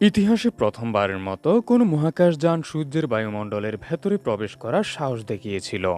ইতিহাসে প্রথমবারের মতো কোনো মহাকাশযান সূর্যের বায়ুমণ্ডলের ভেতরে প্রবেশ করার সাহস দেখিয়েছিল।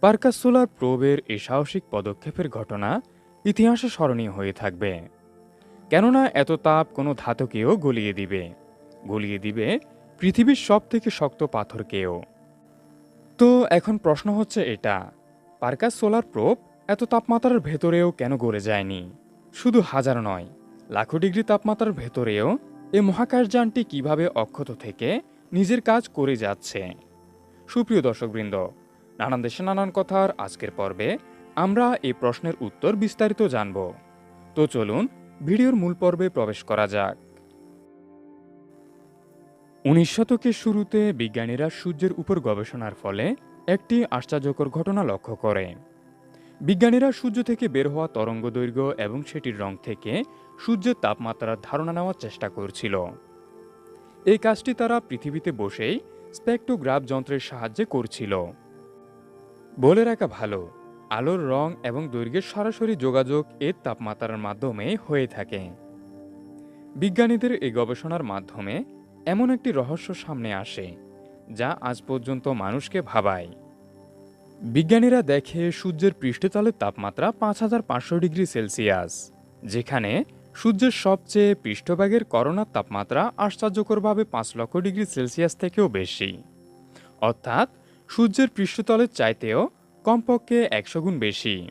পার্কাস সোলার প্রোবের এই সাহসিক পদক্ষেপের ঘটনা ইতিহাসে স্মরণীয় হয়ে থাকবে। কেননা এত তাপ কোনো ধাতুকেও গলিয়ে দিবে। গলিয়ে দিবে পৃথিবীর সব থেকে শক্ত পাথরকেও। তো এখন প্রশ্ন হচ্ছে এটা, পার্কাস সোলার প্রোব এত তাপমাত্রার ভেতরেও কেন গড়ে যায়নি? শুধু হাজার নয় লাখো ডিগ্রি তাপমাত্রার ভেতরেও এ মহাকাশযানটি কীভাবে অক্ষত থেকে নিজের কাজ করে যাচ্ছে? সুপ্রিয় দর্শকবৃন্দ, নানান দেশে নানান কথার আজকের পর্বে আমরা এই প্রশ্নের উত্তর বিস্তারিত জানব। তো চলুন ভিডিওর মূল পর্বে প্রবেশ করা যাক। উনিশ শতকের শুরুতে বিজ্ঞানীরা সূর্যের উপর গবেষণার ফলে একটি আশ্চর্যকর ঘটনা লক্ষ্য করে। বিজ্ঞানীরা সূর্য থেকে বের হওয়া তরঙ্গ দৈর্ঘ্য এবং সেটির রং থেকে সূর্যের তাপমাত্রার ধারণা নেওয়ার চেষ্টা করছিল। এই কাজটি তারা পৃথিবীতে বসেই স্পেকটোগ্রাফ যন্ত্রের সাহায্যে করছিল। বলে রাখা ভালো, আলোর রং এবং দৈর্ঘ্যের সরাসরি যোগাযোগ এর তাপমাত্রার মাধ্যমে হয়ে থাকে। বিজ্ঞানীদের এই গবেষণার মাধ্যমে এমন একটি রহস্য সামনে আসে, যা আজ পর্যন্ত মানুষকে ভাবায়। বিজ্ঞানীরা দেখে সূর্যের পৃষ্ঠতলের তাপমাত্রা পাঁচ হাজার পাঁচশো ডিগ্রি সেলসিয়াস, যেখানে সূর্যের সবচেয়ে পৃষ্ঠভাগের করোনার তাপমাত্রা আশ্চর্যকরভাবে পাঁচ লক্ষ ডিগ্রি সেলসিয়াস থেকেও বেশি। অর্থাৎ, সূর্যের পৃষ্ঠতলের চাইতেও কমপক্ষে একশো গুণ বেশি।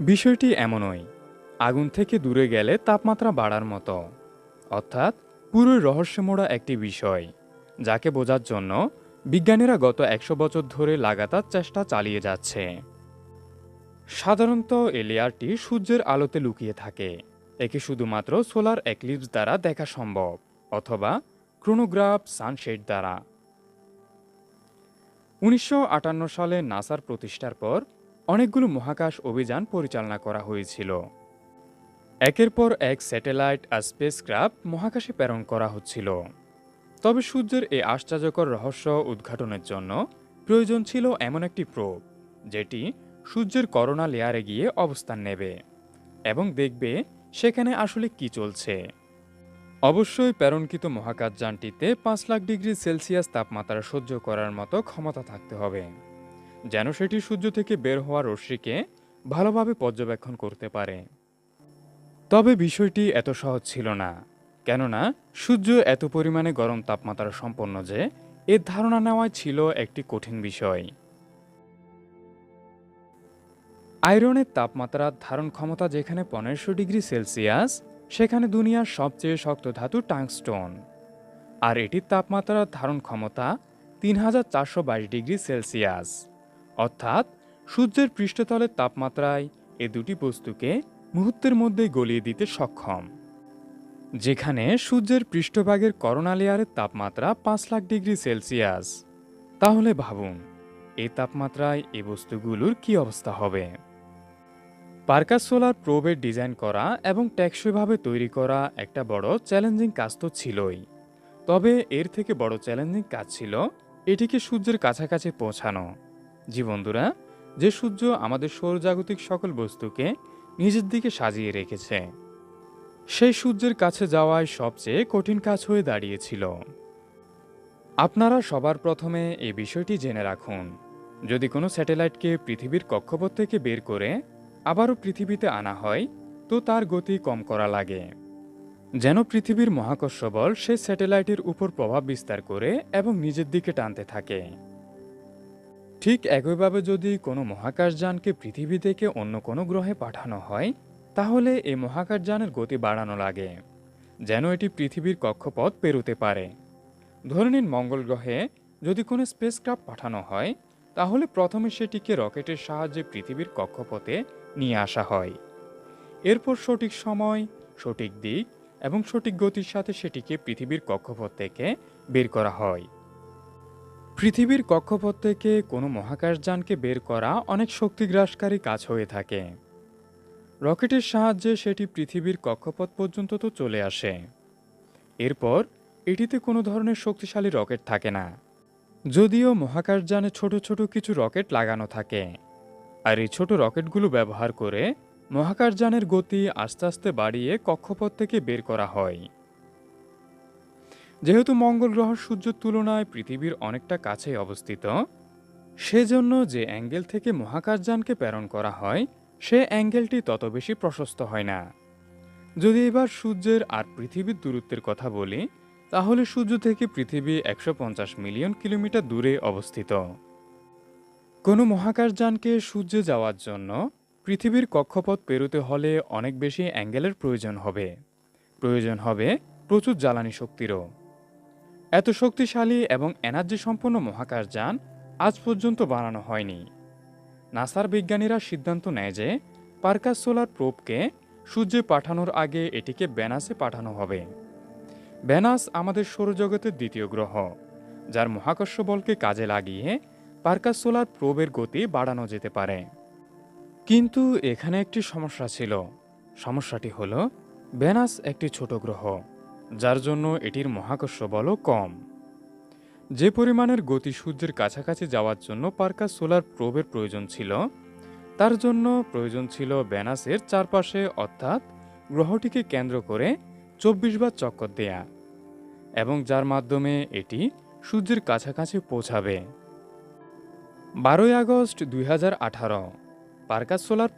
বিষয়টি এমনই, আগুন থেকে দূরে গেলে তাপমাত্রা বাড়ার মতো। অর্থাৎ, পুরোই রহস্যমোড়া একটি বিষয়, যাকে বোঝার জন্য বিজ্ঞানীরা গত একশো বছর ধরে লাগাতার চেষ্টা চালিয়ে যাচ্ছে। সাধারণত এই লেয়ারটি সূর্যের আলোতে লুকিয়ে থাকে। একে শুধুমাত্র সোলার এক্লিপস দ্বারা দেখা সম্ভব, অথবা ক্রোনোগ্রাফ সানশেড দ্বারা। উনিশশো আটান্ন সালে নাসার প্রতিষ্ঠার পর অনেকগুলো মহাকাশ অভিযান পরিচালনা করা হয়েছিল। একের পর এক স্যাটেলাইট আর স্পেসক্রাফট মহাকাশে প্রেরণ করা হচ্ছিল। তবে সূর্যের এই আশ্চর্যকর রহস্য উদ্ঘাটনের জন্য প্রয়োজন ছিল এমন একটি প্রোব, যেটি সূর্যের করোনা লেয়ারে গিয়ে অবস্থান নেবে এবং দেখবে সেখানে আসলে কি চলছে? অবশ্যই প্রেরণকৃত মহাকাশযানটিতে পাঁচ লাখ ডিগ্রি সেলসিয়াস তাপমাত্রা সহ্য করার মতো ক্ষমতা থাকতে হবে। যেন সেটি সূর্য থেকে বের হওয়া রশ্মিকে ভালোভাবে পর্যবেক্ষণ করতে পারে। তবে বিষয়টি এত সহজ ছিল না, কেননা সূর্য এত পরিমাণে গরম তাপমাত্রা সম্পন্ন যে, এর ধারণা নেওয়াই ছিল একটি কঠিন বিষয়। আয়রনের তাপমাত্রা ধারণ ক্ষমতা যেখানে পনেরোশো ডিগ্রি সেলসিয়াস, সেখানে দুনিয়ার সবচেয়ে শক্ত ধাতু টাংস্টোন। আর এটির তাপমাত্রার ধারণ ক্ষমতা তিন হাজার চারশো বাইশ ডিগ্রি সেলসিয়াস। অর্থাৎ সূর্যের পৃষ্ঠতলের তাপমাত্রায় এ দুটি বস্তুকে মুহূর্তের মধ্যেই গলিয়ে দিতে সক্ষম। যেখানে সূর্যের পৃষ্ঠভাগের করোনা লেয়ারের তাপমাত্রা পাঁচ লাখ ডিগ্রি সেলসিয়াস। তাহলে ভাবুন এই তাপমাত্রায় এ বস্তুগুলোর কি অবস্থা হবে? পার্কাস সোলার প্রোবের ডিজাইন করা এবং টেকসইভাবে তৈরি করা একটা বড় চ্যালেঞ্জিং কাজ তো ছিলই। তবে এর থেকে বড় চ্যালেঞ্জিং কাজ ছিল এটিকে সূর্যের কাছাকাছি পৌঁছানো। জি বন্ধুরা, যে সূর্য আমাদের সৌরজাগতিক সকল বস্তুকে নিজের দিকে সাজিয়ে রেখেছে, সেই সূর্যের কাছে যাওয়ায় সবচেয়ে কঠিন কাজ হয়ে দাঁড়িয়েছিল। আপনারা সবার প্রথমে এই বিষয়টি জেনে রাখুন। যদি কোনো স্যাটেলাইটকে পৃথিবীর কক্ষপথ থেকে বের করে আবারও পৃথিবীতে আনা হয়, তো তার গতি কম করা লাগে। যেন পৃথিবীর মহাকর্ষ বল সেই স্যাটেলাইটের উপর প্রভাব বিস্তার করে এবং নিজের দিকে টানতে থাকে। ঠিক একইভাবে যদি কোনো মহাকাশযানকে পৃথিবী থেকে অন্য কোনো গ্রহে পাঠানো হয়, তাহলে এই মহাকাশযানের গতি বাড়ানো লাগে, যেন এটি পৃথিবীর কক্ষপথ পেরোতে পারে। ধরে নিন মঙ্গল গ্রহে যদি কোনো স্পেসক্রাফট পাঠানো হয় তাহলে প্রথমে সেটিকে রকেটের সাহায্যে পৃথিবীর কক্ষপথে নিয়ে আসা হয়। এরপর সঠিক সময়, সঠিক দিক এবং সঠিক গতির সাথে সেটিকে পৃথিবীর কক্ষপথ থেকে বের করা হয়। পৃথিবীর কক্ষপথ থেকে কোনো মহাকাশযানকে বের করা অনেক শক্তিগ্রাসকারী কাজ হয়ে থাকে। রকেটের সাহায্যে সেটি পৃথিবীর কক্ষপথ পর্যন্ত তো চলে আসে। এরপর এটিতে কোনো ধরনের শক্তিশালী রকেট থাকে না। যদিও মহাকাশযানে ছোট ছোট কিছু রকেট লাগানো থাকে, আর এই ছোট রকেটগুলো ব্যবহার করে মহাকাশযানের গতি আস্তে আস্তে বাড়িয়ে কক্ষপথ থেকে বের করা হয়। যেহেতু মঙ্গল গ্রহ সূর্যের তুলনায় পৃথিবীর অনেকটা কাছেই অবস্থিত, সেজন্য যে অ্যাঙ্গেল থেকে মহাকাশযানকে প্রেরণ করা হয়, সে অ্যাঙ্গেলটি তত বেশি প্রশস্ত হয় না। যদি এবার সূর্যের আর পৃথিবীর দূরত্বের কথা বলি তাহলে সূর্য থেকে পৃথিবী একশো পঞ্চাশ মিলিয়ন কিলোমিটার দূরে অবস্থিত। কোনো মহাকাশযানকে সূর্যে যাওয়ার জন্য পৃথিবীর কক্ষপথ পেরোতে হলে অনেক বেশি অ্যাঙ্গেলের প্রয়োজন হবে। প্রয়োজন হবে প্রচুর জ্বালানি শক্তিরও। এত শক্তিশালী এবং এনার্জি সম্পন্ন মহাকাশযান আজ পর্যন্ত বানানো হয়নি। নাসার বিজ্ঞানীরা সিদ্ধান্ত নেয় যে পার্কাস সোলার প্রোবকে সূর্যে পাঠানোর আগে এটিকে ব্যানাসে পাঠানো হবে। ব্যানাস আমাদের সৌরজগতের দ্বিতীয় গ্রহ, যার মহাকর্ষ বলকে কাজে লাগিয়ে পার্কাস সোলার প্রোবের গতি বাড়ানো যেতে পারে। কিন্তু এখানে একটি সমস্যা ছিল। সমস্যাটি হল ভেনাস একটি ছোট গ্রহ, যার জন্য এটির মহাকর্ষ বলও কম। যে পরিমাণের গতি সূর্যের কাছাকাছি যাওয়ার জন্য পার্কাস সোলার প্রোবের প্রয়োজন ছিল, তার জন্য প্রয়োজন ছিল ভেনাসের চারপাশে অর্থাৎ গ্রহটিকে কেন্দ্র করে চব্বিশ বার চক্কর দেয়া এবং যার মাধ্যমে এটি সূর্যের কাছাকাছি পৌঁছাবে। বারোই আগস্ট দুই হাজার আঠারো, Parker's solar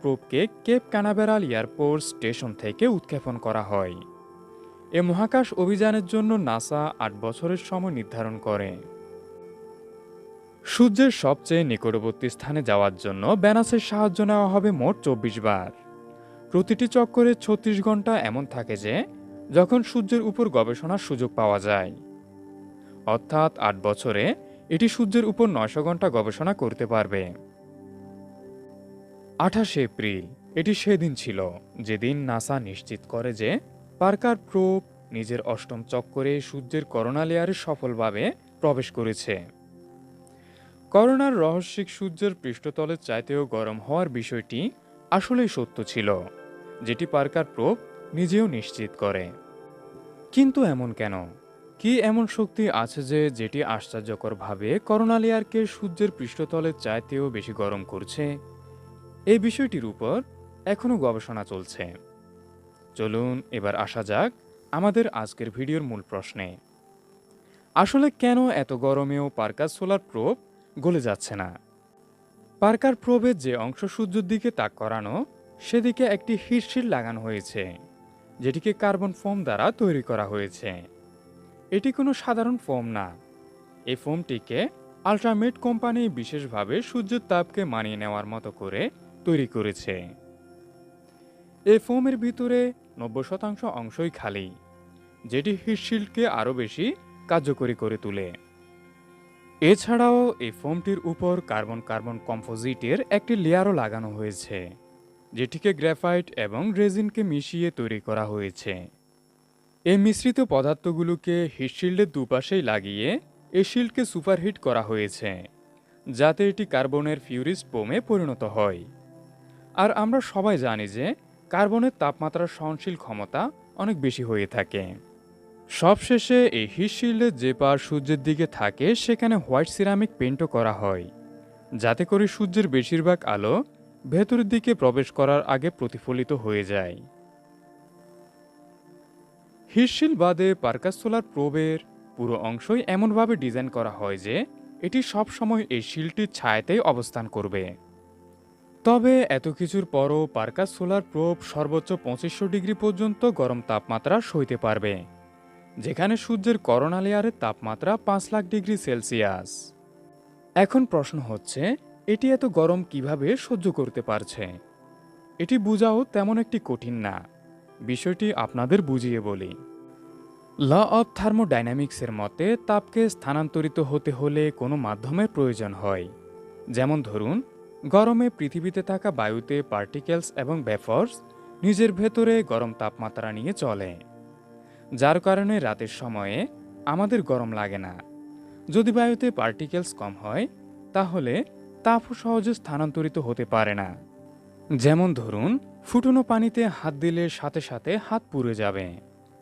Cape Canaveral airport station থেকে উৎক্ষেপণ করা হয়। এ মহাকাশ অভিযানের জন্য নাসা আট বছরের সময় নির্ধারণ করে। সূর্যের সবচেয়ে নিকটবর্তী স্থানে যাওয়ার জন্য ব্যানাসের সাহায্য নেওয়া হবে মোট চব্বিশ বার। প্রতিটি চক্করে ছত্রিশ ঘণ্টা এমন থাকে যে যখন সূর্যের উপর গবেষণার সুযোগ পাওয়া যায়। অর্থাৎ আট বছরে এটি সূর্যের উপর নয়শো ঘণ্টা গবেষণা করতে পারবে। আঠাশে এপ্রিল, এটি সেদিন ছিল, যেদিন নাসা নিশ্চিত করে যে পার্কার প্রোপ নিজের অষ্টম চক্করে সূর্যের করোনা লেয়ারে সফলভাবে প্রবেশ করেছে। করোনার রহস্যিক সূর্যের পৃষ্ঠতলের চাইতেও গরম হওয়ার বিষয়টি আসলেই সত্য ছিল, যেটি পার্কার প্রোব নিজেও নিশ্চিত করে। কিন্তু এমন কেন? কি এমন শক্তি আছে যে, যেটি আশ্চর্যকরভাবে করোনা লেয়ারকে সূর্যের পৃষ্ঠতলের চাইতেও বেশি গরম করছে? এই বিষয়টির উপর এখনও গবেষণা চলছে। চলুন, এবার আসা যাক আমাদের আজকের ভিডিওর মূল প্রশ্নে। আসলে কেন এত গরমেও পার্কার সোলার প্রোব গলে যাচ্ছে না? পার্কার প্রোবের যে অংশ সূর্যের দিকে তাক করানো, সেদিকে একটি হিটশিল লাগানো হয়েছে। যেটিকে কার্বন ফোম দ্বারা তৈরি করা হয়েছে। এটি কোনো সাধারণ ফোম না। এই ফোমটিকে আল্ট্রামেট কোম্পানি বিশেষভাবে সূর্যের তাপকে মানিয়ে নেওয়ার মতো করে তৈরি করেছে। এই ফোমের ভিতরে নব্বই শতাংশ অংশই খালি, যেটি হিটশিল্ডকে আরও বেশি কার্যকরী করে তোলে। এছাড়াও এই ফোমটির উপর কার্বন কার্বন কম্পোজিটের একটি লেয়ারও লাগানো হয়েছে। যেটিকে গ্রাফাইট এবং রেজিনকে মিশিয়ে তৈরি করা হয়েছে। এই মিশ্রিত পদার্থগুলোকে হিটশিল্ডের দুপাশেই লাগিয়ে এই শিল্ডকে সুপারহিট করা হয়েছে, যাতে এটি কার্বনের ফিউরিস পোমে পরিণত হয়। আর আমরা সবাই জানি যে কার্বনের তাপমাত্রার সহনশীল ক্ষমতা অনেক বেশি হয়ে থাকে। সবশেষে এই হিটশিল্ডের যে পার সূর্যের দিকে থাকে সেখানে হোয়াইট সিরামিক পেন্টও করা হয়, যাতে করে সূর্যের বেশিরভাগ আলো ভেতরের দিকে প্রবেশ করার আগে প্রতিফলিত হয়ে যায়। হিটশিল বাদে পার্কাস সোলার প্রোবের পুরো অংশই এমনভাবে ডিজাইন করা হয় যে, এটি সবসময় এই শিলটির ছায়াতেই অবস্থান করবে। তবে এত কিছুর পরও পার্কাস সোলার প্রোব সর্বোচ্চ পঁচিশশো ডিগ্রি পর্যন্ত গরম তাপমাত্রা সইতে পারবে, যেখানে সূর্যের করোনা লেয়ারের তাপমাত্রা পাঁচ লাখ ডিগ্রি সেলসিয়াস। এখন প্রশ্ন হচ্ছে এটি এত গরম কীভাবে সহ্য করতে পারছে? এটি বোঝাও তেমন একটি কঠিন না। বিষয়টি আপনাদের বুঝিয়ে বলি। ল অব থার্মোডাইনামিক্সের মতে, তাপকে স্থানান্তরিত হতে হলে কোনো মাধ্যমের প্রয়োজন হয়। যেমন ধরুন, গরমে পৃথিবীতে থাকা বায়ুতে পার্টিকেলস এবং ভেফর্স নিজের ভেতরে গরম তাপমাত্রা নিয়ে চলে। যার কারণে রাতের সময়ে আমাদের গরম লাগে না। যদি বায়ুতে পার্টিকেলস কম হয়, তাহলে তাপও সহজে স্থানান্তরিত হতে পারে না। যেমন ধরুন, ফুটনো পানিতে হাত দিলে সাথে সাথে হাত পুড়ে যাবে,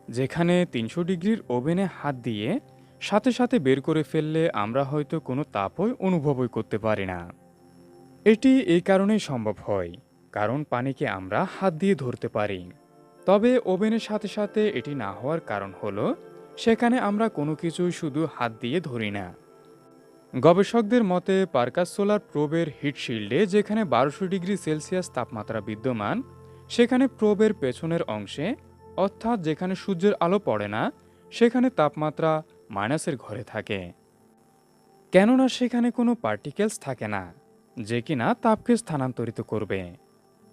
যেখানে তিনশো ডিগ্রির ওভেনে হাত দিয়ে সাথে সাথে বের করে ফেললে আমরা হয়তো কোনো তাপই অনুভবই করতে পারি না। এটি এই কারণেই সম্ভব হয়, কারণ পানিকে আমরা হাত দিয়ে ধরতে পারি। তবে ওভেনের সাথে সাথে এটি না হওয়ার কারণ হলো, সেখানে আমরা কোনো কিছুই শুধু হাত দিয়ে ধরি না। গবেষকদের মতে, পার্কাস সোলার প্রোবের হিট শিল্ডে, যেখানে বারোশো ডিগ্রি সেলসিয়াস তাপমাত্রা বিদ্যমান, সেখানে প্রোবের পেছনের অংশে, অর্থাৎ যেখানে সূর্যের আলো পড়ে না, সেখানে তাপমাত্রা মাইনাসের ঘরে থাকে। কেননা সেখানে কোনো পার্টিকেলস থাকে না, যে কিনা তাপকে স্থানান্তরিত করবে।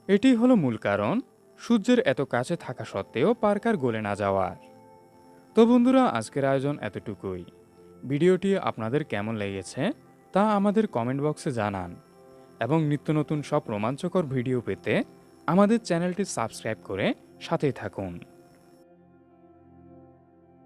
এটি হলো মূল কারণ, সূর্যের এত কাছে থাকা সত্ত্বেও পার্কার গলে না যাওয়ার। তো বন্ধুরা, আজকের আয়োজন এতটুকুই। ভিডিওটি আপনাদের কেমন লেগেছে তা আমাদের কমেন্ট বক্সে জানান। এবং নিত্য নতুন সব রোমাঞ্চকর ভিডিও পেতে আমাদের চ্যানেলটি সাবস্ক্রাইব করে সাথেই থাকুন।